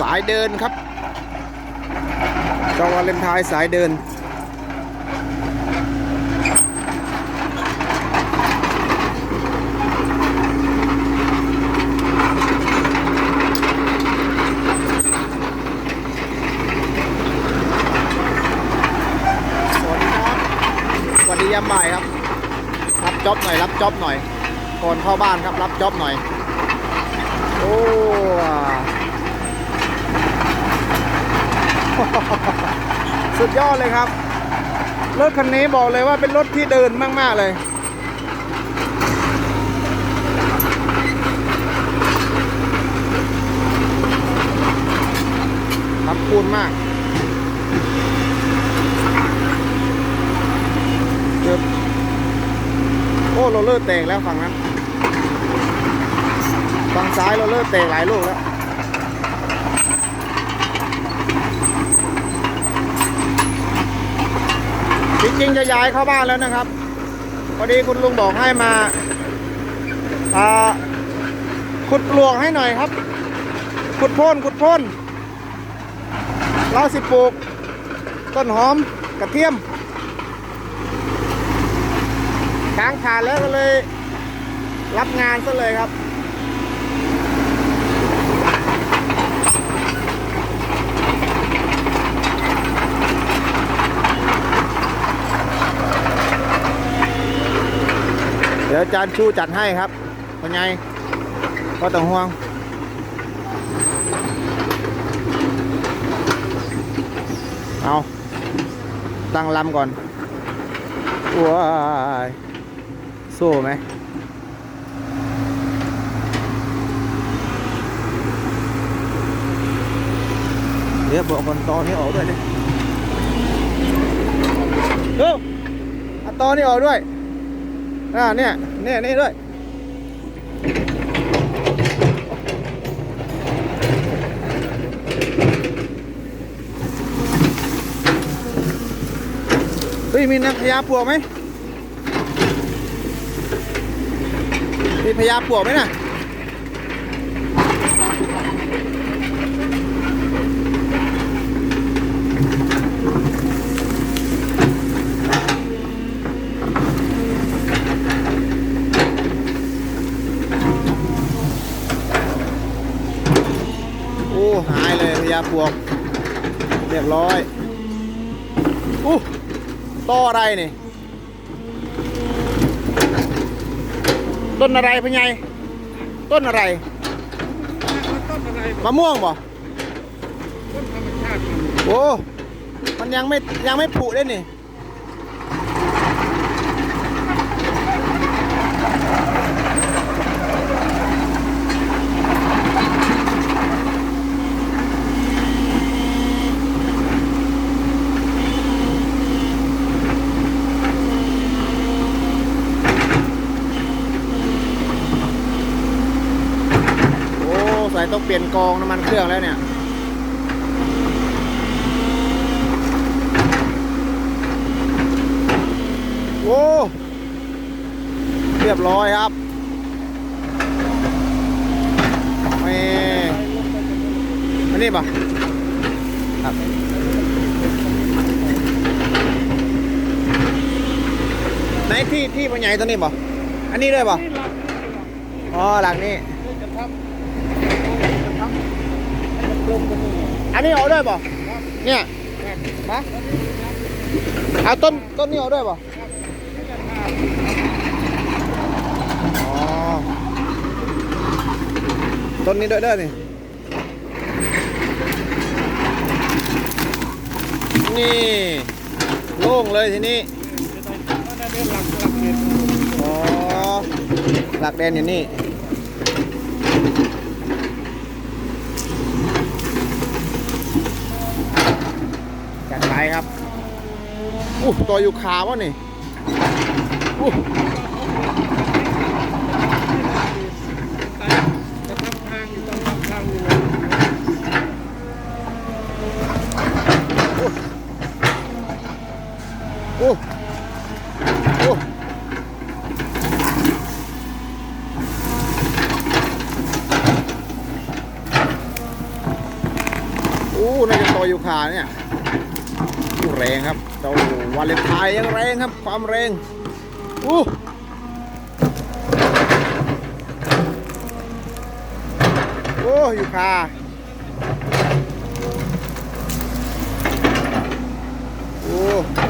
สายเดินครับจ้าวาเลนไทน์สายเดิน สวัสดีครับสวัสดียามบ่ายครับ รับจ็อบหน่อย รับจ็อบหน่อย ก่อนเข้าบ้านครับ รับจ็อบหน่อย โอ้ สุดยอดเลยครับ รถคันนี้บอกเลยว่าเป็นรถที่เดินมาก ๆ เลยครับคูณมากเกือโอ้โรเลอร์แตกแล้วฝั่งนั้น ฝั่งซ้ายโรเลอร์แตกหลายลูกแล้ว จริงๆจะย้ายเข้าบ้านแล้วนะครับ พอดีคุณลุงบอกให้มาขุดปลวกให้หน่อยครับ ขุดพ่นขุดพ่นเราสิปลูก ต้นหอมกระเทียมกลางขาแล้วก็เลย รับงานซะเลยครับ ดี๋ยวอาจารย์ชูจัดให้ครับเป็นไงก็ต้องห่วง เอา ตั้งลำก่อนว้ายสู้ไหมเดี๋ยวบอกคนตอนนี้ออกด้วยดิเอ้าตอนนี้ออกด้วย อ่าเนี่ยเนี่ยนี่ด้วยเฮ้ยมีนักพญาปวกไหมมีพญาปวกไหมน่ะ โอ้ หายเลยพญาปวก เรียบร้อยอู้ต้ออะไรนี่ ต้นอะไรพะไงต้นอะไร ต้นอะไรมะม่วงบ่ต้นธรรมชาติโอ้ มันยังไม่ยังไม่ผุได้นี่ โอ้ใส่ต้องเปลี่ยน กองน้ำมันเครื่องแล้วเนี่ยโอ้เรียบร้อยครับเมอันนี้ปะครับไหนที่ที่ปัญใหญ่ตัวนี้ปะอันนี้ด้วยปะนี่หลักอ๋อหลังนี้ นี่จะทำจะทำให้ มันกลมกันนี่อันนี้เอาด้วยปะเนี่ยมาเอาต้นต้นนี้เอาด้วยปะต้นนี้ได้วยเด้อนี่นี่โล่งเลยทีนี้นั่นนี่หลักหลักเห็นอ๋อหลักแดนอยู่นี่ จัดไปครับอู้ตัวอยู่ขาวะนี่อู้จะทำทางอยู่ต้องทำทางอยู่อู้อู้อู้น่าจะต่ออยู่ขาเนี่ยอู้ แรงครับเจ้าวาเลนไทน์ยังแรงครับ ความแรงอู้โอ้อยู่คาโอ้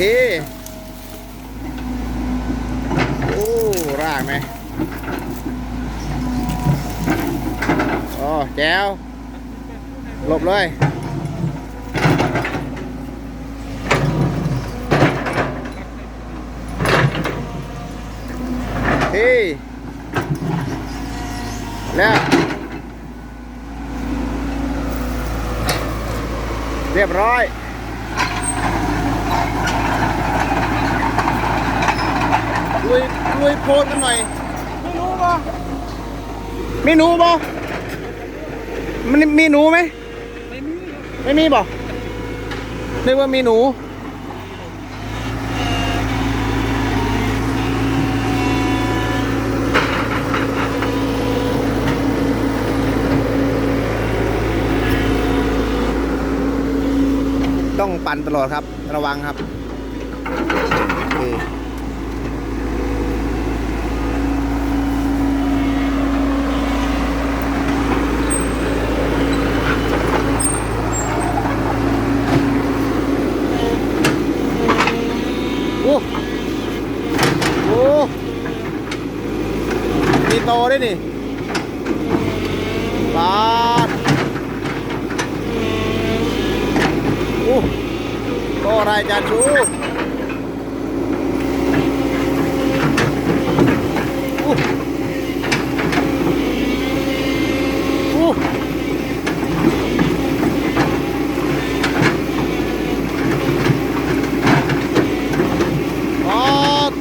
เค โอ้รากไหมอ๋อแจวหลบเลยเฮ้ยแล้วเรียบร้อย ลุยลุยโพนกันหน่อยไม่รู้ป่ะมีหนูบ่มันมีหนูไหมไม่มีไม่มีบ่นึกว่ามีหนูต้องปั่นตลอดครับ ระวังครับ โอ้โอ้มีโตได้นี่บาดโอ้โตอะไรจานชูโอ้โอ้ปาด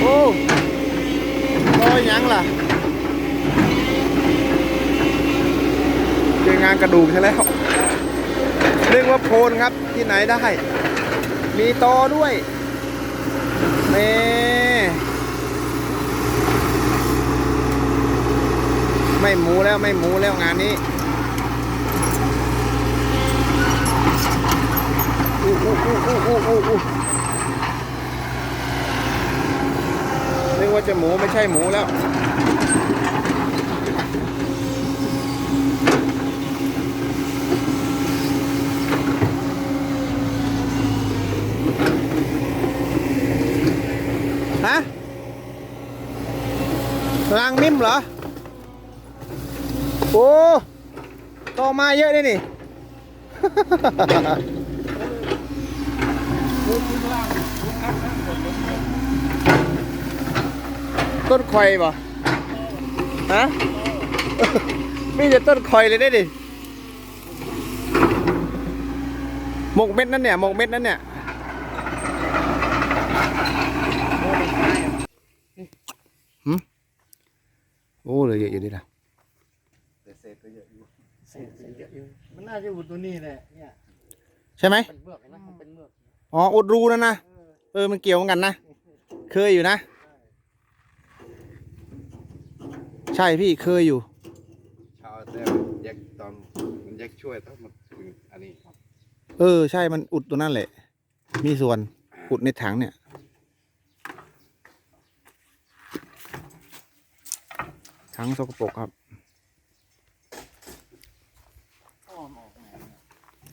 โอ้โตหยังล่ะ เป็นงานกระดูกใช่แล้วเรียกว่าโพนครับที่ไหนได้ มีตอด้วยเน่ไม่หมูแล้วไม่หมูแล้วงานนี้อู้อู้อู้อู้อู้อู้อู้เรียกว่าจะหมูไม่ใช่หมูแล้วางนิ่มเหรอ โอ้ต่อมาเยอะเลยนี่ ต้นคอยป่ะฮะมีแต่ต้นคอยเลยได้ดิหมกเม็ดนั่นเนี่ยหมกเม็ดนั่นเนี่ย โอ้เลยเยอะอยู่ดิล่ะเศษก็เยอะอยู่เศษก็เยอะอยู่มันน่าจะอยู่ตัวนี้แหละเนี่ยใช่ไหมเป็นเมือกนะมันเป็นเมือกอ๋ออุดรูนั่นนะเออมันเกี่ยวเหมือนกันนะเคยอยู่นะ ใช่พี่เคยอยู่ชาวแต่แยกตอนมันแยกช่วยถ้ามันถึงอันนี้ครับ เออใช่มันอุดตัวนั่นแหละ มีส่วนอุดในถังเนี่ย ถังสกปรกครับอ้อมออกไง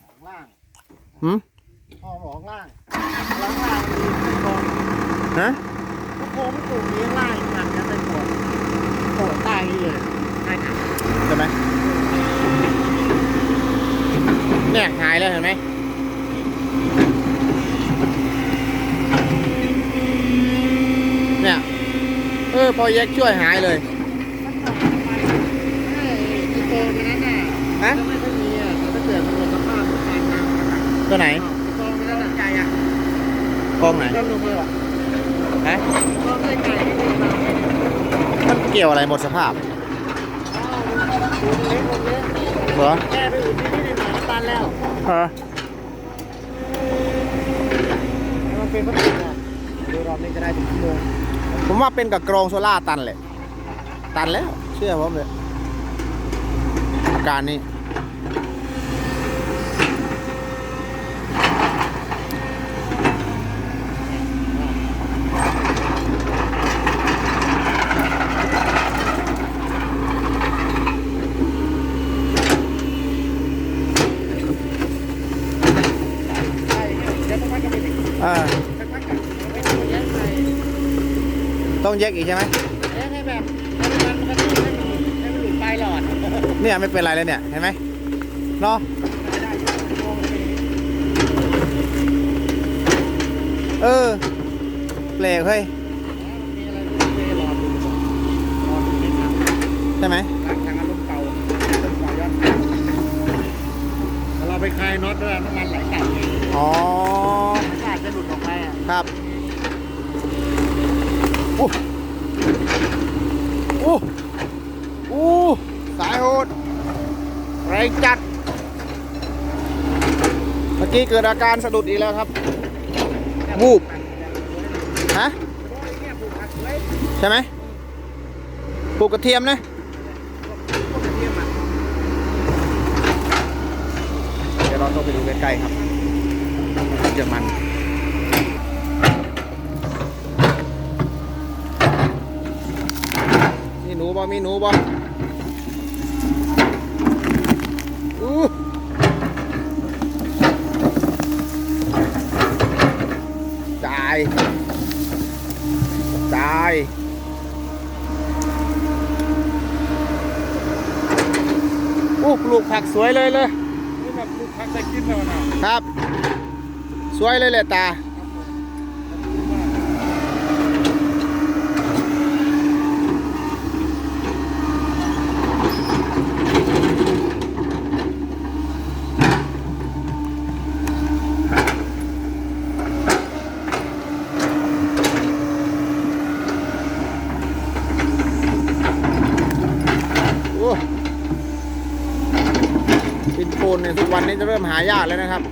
ออกล่างหืมอ้อมออกล่างล่างล่างมีโครงฮะโครงปลูกนี้ล่างหนักจะเป็นโครงโครงใต้นี่เลยใต้ถังใช่ไหมเนี่ยหายแล้วเห็นไหมเนี่ยเออพอแยกช่วยหายเลย ฮะก็ไม่ค่อยมีอะแต่ถ้าเกิดมันหมดสภาพมันตายงานมันอะตัวไหนโครงนั้นน่ะใจอะกล้องไหนต้นลงเลยอะฮะโครงใกล้ๆนี่มันมันเกี่ยวอะไรหมดสภาพอ๋อปูนเล็กลงเยอะเหรอแค่ไปอุ่นนิดๆหน่อยๆก็ตันแล้วเออแล้วมันเป็นพลาสติกอะดูรอบนี้จะได้ถึงชั่วโมงผมว่าเป็นกับกรองโซล่าตันแหละ ตันแล้ว เชื่อผมเลยอาการนี้ใช่เดี๋ยวต้องวัดกันไปดิอ่าสักพักกันไม่ต้องแยกใส่ต้องแยกอีกใช่ไหม เนี่ยไม่เป็นไรเลยเนี่ยเห็นไหมเนาะได้ชั่วโมงเลยเออเปลกเฮ้ยมีอะไรไม่รอดูก่อนรอดูนิดนึงใช่ไหมล้างทางอารมณ์เก่าอารมณ์เก่ายอดแล้วเราไปคลายน็อตด้วยน้ำมันไหลกลับเองอ๋อมันก็อาจจะหลุดออกไปอะครับอู้อู้อู้สายโหดแรงจัด เมื่อกี้เกิดอาการสะดุดอีกแล้วครับ วูบ ฮะ ใช่ไหมปลูกกระเทียมนะเดี๋ยวเราต้องไปดูใกล้ๆครับเยอรมันมีหนูบ่มีหนูบ่ ผักสวยเลยเลยนี่แบบปลูกผักได้กินแล้วนะครับ สวยเลยแหละตา โอ้ ปูนในทุกวันนี้จะเริ่มหายากแล้วนะครับ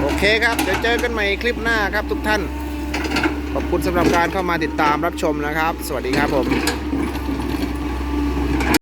โอเคครับ เดี๋ยวเจอกันใหม่คลิปหน้าครับทุกท่าน ขอบคุณสำหรับการเข้ามาติดตามรับชมนะครับ สวัสดีครับผม